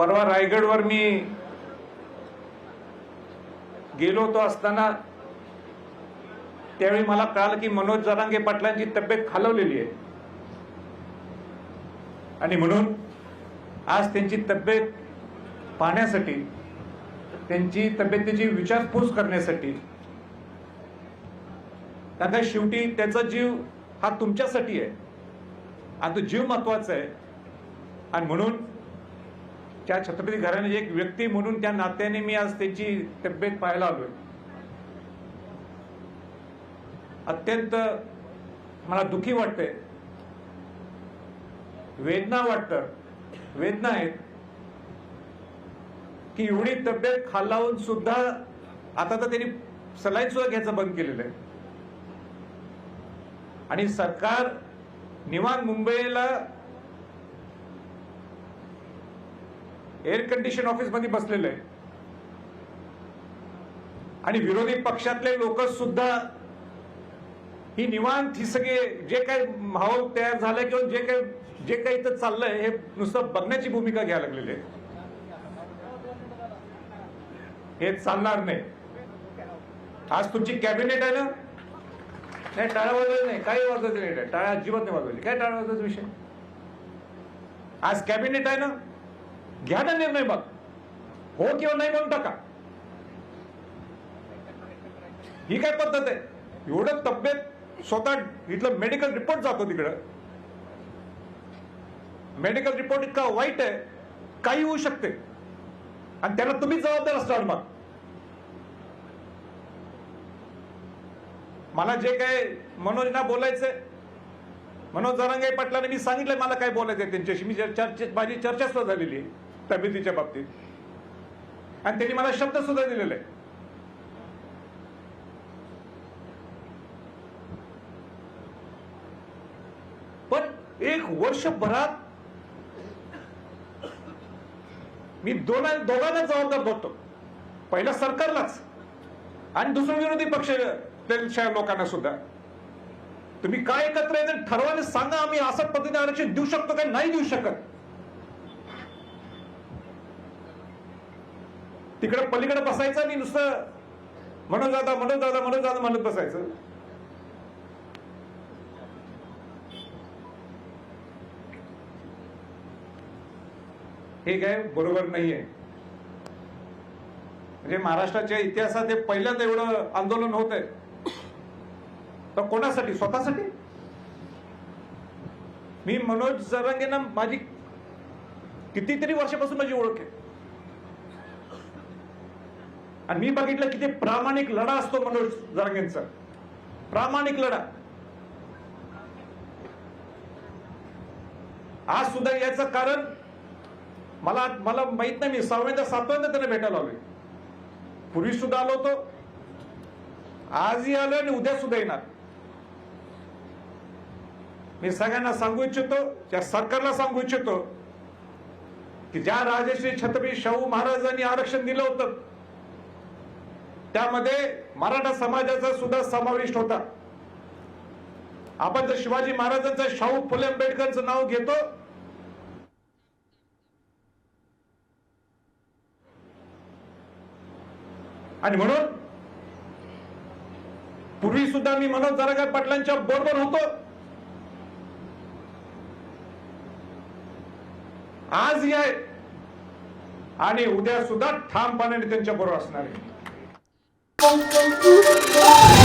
परवा रायगडवर मी गेलो होतो असताना त्यावेळी मला कळालं की मनोज जरांगे पाटलांची तब्येत खालवलेली आहे. आणि म्हणून आज त्यांची तब्येत पाहण्यासाठी त्यांची तब्येतीची विचारपूस करण्यासाठी कारण का शेवटी त्याचा जीव हा तुमच्यासाठी आहे. आणि तो जीव महत्त्वाचा आहे. आणि म्हणून त्या छत्रपती घराण्याची एक व्यक्ती म्हणून त्या नात्याने मी आज त्यांची तब्येत पाहायला आलोय. अत्यंत मला दुखी वाटतंय. वेदना वाटतं. वेदना आहेत. की एवढी तब्येत खालावून सुद्धा आता तर त्यांनी सलाईन सुद्धा घ्यायचं बंद केलेलं आहे. आणि सरकार निवांत मुंबईला एअर कंडिशन ऑफिसमध्ये बसलेलं आहे. आणि विरोधी पक्षातले लोक सुद्धा ही निवांत ही सगळे जे काही माहोल तयार झालाय किंवा जे काही जे काही इथं चाललंय हे नुसतं बघण्याची भूमिका घ्यायला लागलेली आहे. हे चालणार नाही. आज तुमची कॅबिनेट आहे ना? नाही टाळ्या वाजवली नाही. काही वाजवायचं नाही. टाळ्या अजिबात नाही वाजवली. काय टाळ्या वाजवायचा विषय? आज कॅबिनेट आहे ना? घ्या ना निर्णय मग हो किंवा नाही म्हणून टाका. ही काय पद्धत आहे? एवढं तब्येत स्वतः इथलं मेडिकल रिपोर्ट जातो तिकडं. मेडिकल रिपोर्ट इतका वाईट आहे काही होऊ शकते. आणि त्याला तुम्ही जबाबदार असणार मग मला जे काय मनोजना बोलायचंय मनोज जरांगे पाटलाने मी सांगितलंय मला काय बोलायचंय त्यांच्याशी. मी चर्चे माझी चर्चा सुद्धा झालेली आहे. तब्येतीच्या बाबतीत. आणि त्यांनी मला शब्द सुद्धा दिलेले. आहे पण एक वर्षभरात मी दोन दोघांना जबाबदार धरतो. पहिला सरकारलाच. आणि दुसरं विरोधी पक्ष लोकांना सुद्धा. तुम्ही काय एकत्र येते ठरवाने सांगा आम्ही असं पद्धतीने आरक्षण देऊ शकतो का नाही देऊ शकत. तिकडे पलीकडे बसायचं आणि नुसतं म्हणत दादा म्हणत दादा म्हणत दादा म्हणत बसायचं. हे काय बरोबर नाहीये. म्हणजे महाराष्ट्राच्या इतिहासात हे पहिल्यांदा एवढं आंदोलन होत आहे तर कोणासाठी? स्वतःसाठी? मी मनोज जरांगेंना माझी कितीतरी वर्षापासून माझी ओळख आहे. आणि मी बघितलं किती प्रामाणिक लढा असतो मनोज जरांगेंचा. प्रामाणिक लढा. आज सुद्धा याचं कारण मला मला माहीत नाही मी सहाव्यांदा सातव्यांदा त्यांना भेटायला आलोय. पूर्वी सुद्धा आलो होतो. आजही आलोय आणि उद्या सुद्धा येणार. मी सगळ्यांना सांगू इच्छितो त्या सरकारला सांगू इच्छितो की ज्या राजश्री छत्रपती शाहू महाराजांनी आरक्षण दिलं होतं त्यामध्ये मराठा समाजाचा सुद्धा समाविष्ट होता. आपण जर शिवाजी महाराजांचं शाहू फुले आंबेडकरचं नाव घेतो आणि म्हणून पूर्वी सुद्धा मी मनोज जरागाय पाटलांच्या बरोबर होतो. आज या आणि उद्या सुद्धा ठामपणाने त्यांच्या बरोबर असणार आहे. Bom, bom, bom, bom.